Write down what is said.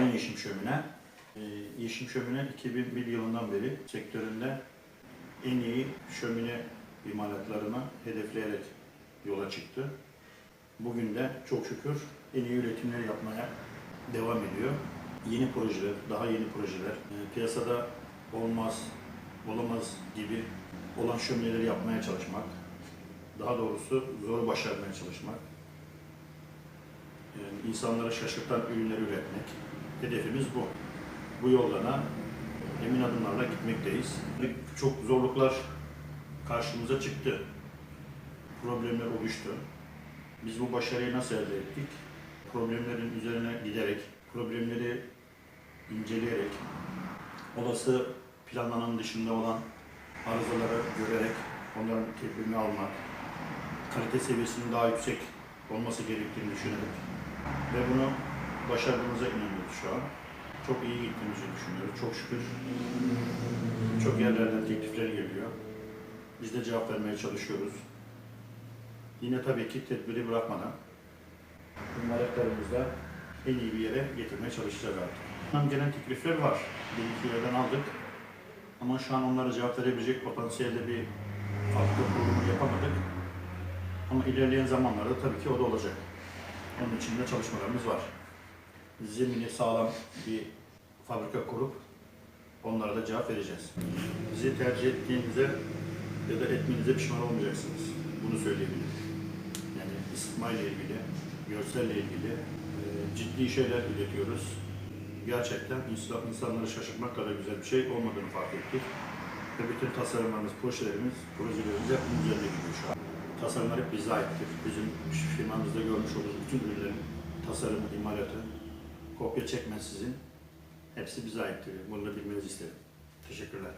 Can Yeşim Şömine. Yeşim Şömine 2001 yılından beri sektöründe en iyi şömine imalatlarını hedefleyerek yola çıktı. Bugün de çok şükür en iyi üretimler yapmaya devam ediyor. Yeni projeler, daha yeni projeler, e, piyasada olmaz, olamaz gibi olan şömineleri yapmaya çalışmak, daha doğrusu zoru başarmaya çalışmak, insanları şaşırtan ürünler üretmek. Hedefimiz bu. Bu yollana emin adımlarla gitmekteyiz. Çok zorluklar karşımıza çıktı. Problemler oluştu. Biz bu başarıyı nasıl elde ettik? Problemlerin üzerine giderek, problemleri inceleyerek, olası planlanan dışında olan arızaları görerek onların tedbirini almak, kalite seviyesinin daha yüksek olması gerektiğini düşünerek ve bunu başardığımıza inanıyoruz şu an. Çok iyi gittiğimizi düşünüyoruz. Çok şükür çok yerlerden teklifler geliyor. Biz de cevap vermeye çalışıyoruz. Yine tabii ki tedbiri bırakmadan imalatlarımızda en iyi bir yere getirmeye çalışacağız artık. Hem gelen teklifler var. Bir iki yerden aldık. Ama şu an onlara cevap verebilecek potansiyelde bir fabrika kurulumu yapamadık. Ama ilerleyen zamanlarda tabii ki o da olacak. Onun için de çalışmalarımız var. Zemini sağlam bir fabrika kurup onlara da cevap vereceğiz. Bizi tercih ettiğinize ya da etmenize pişman olmayacaksınız. Bunu söyleyebilirim. Yani ile ilgili, görselle ilgili e, ciddi şeyler üretiyoruz. Gerçekten insan, insanları şaşırtmak kadar güzel bir şey olmadığını fark ettik. Ve bütün tasarımlarımız, projelerimiz, projelerimiz hep bunun üzerine gidiyor şu an. Tasarımlar hep bize aittir. Bizim firmamızda görmüş olduğunuz bütün ürünlerin tasarımı, imalatı, kopya çekmezsizin hepsi bize aittir. Bunu da bilmenizi isterim. Teşekkürler.